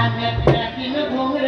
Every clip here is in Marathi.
पाण्यात घोंगड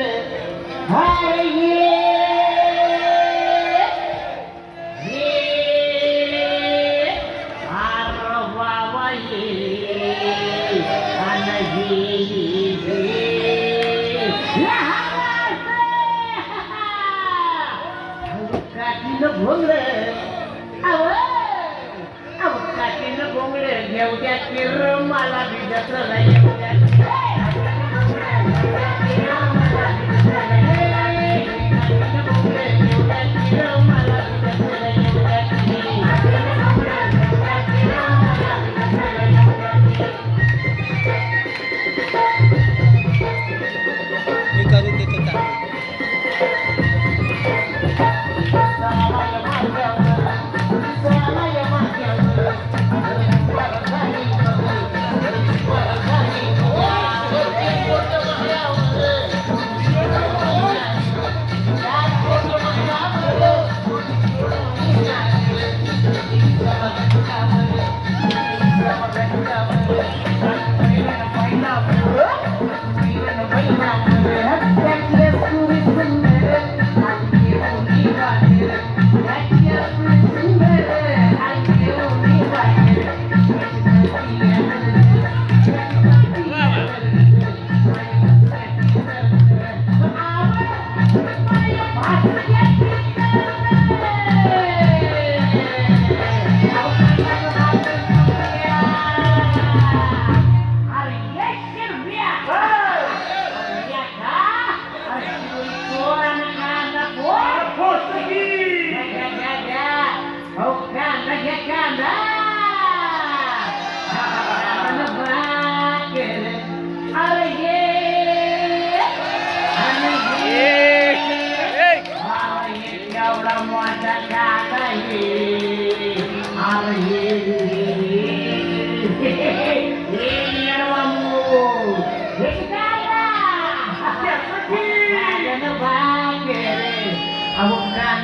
never.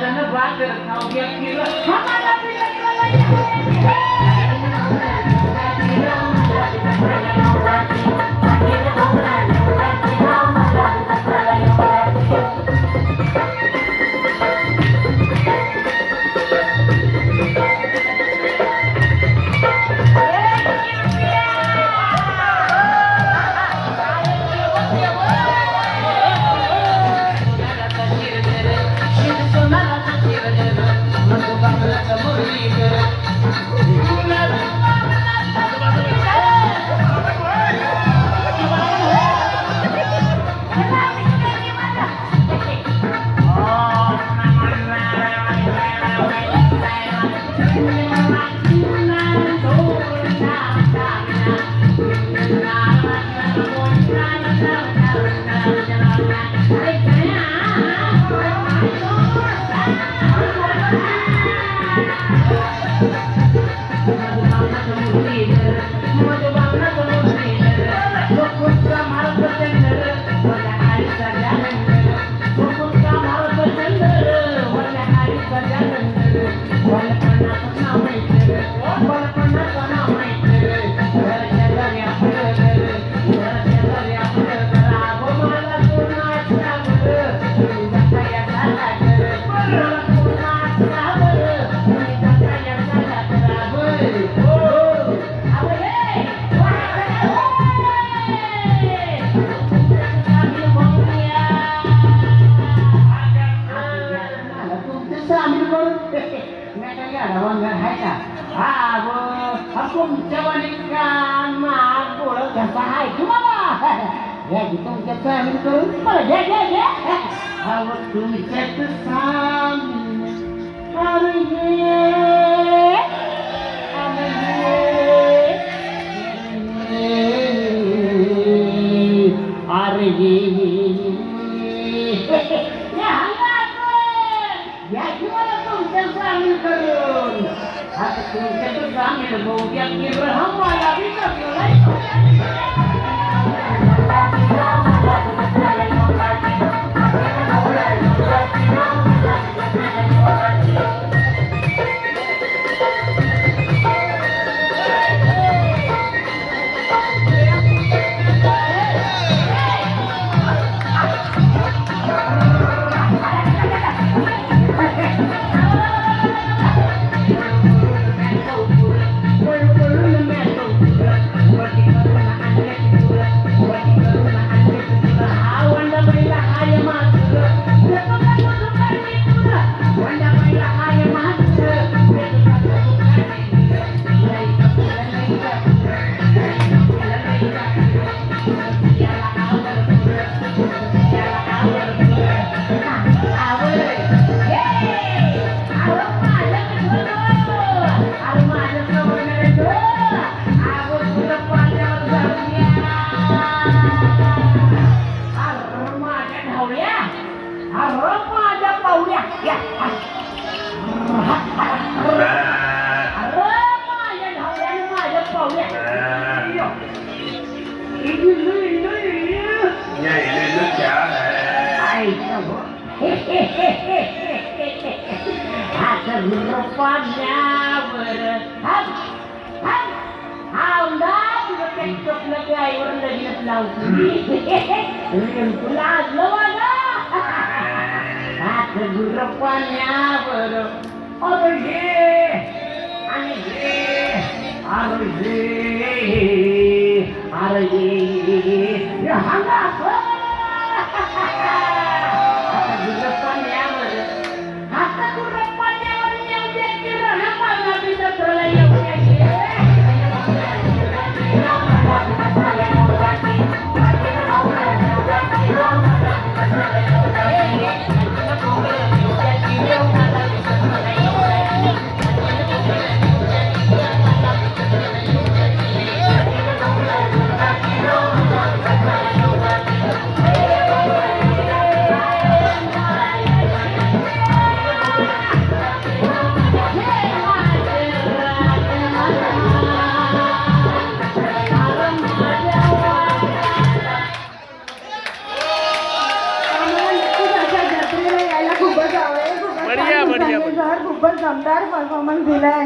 I'm gonna rock it, I'll get you. Come on, I'll be like, Hey, तुमच्या सामील करून मला घ्या घ्या घ्या अहो तुमच्यात सामील अरे ये अरे Don't get the family to go get me, but how am I? I'll be अरे माझ्या पाहुण्या या अरे माझ्या ढावऱ्याने माझ्या पाहुण्या आवडा तुला काही स्वप्न काय वर लग्न लावतो तुला आज गुर पाण्यावर अरे आणि हे अरे हे हांगा. Hola,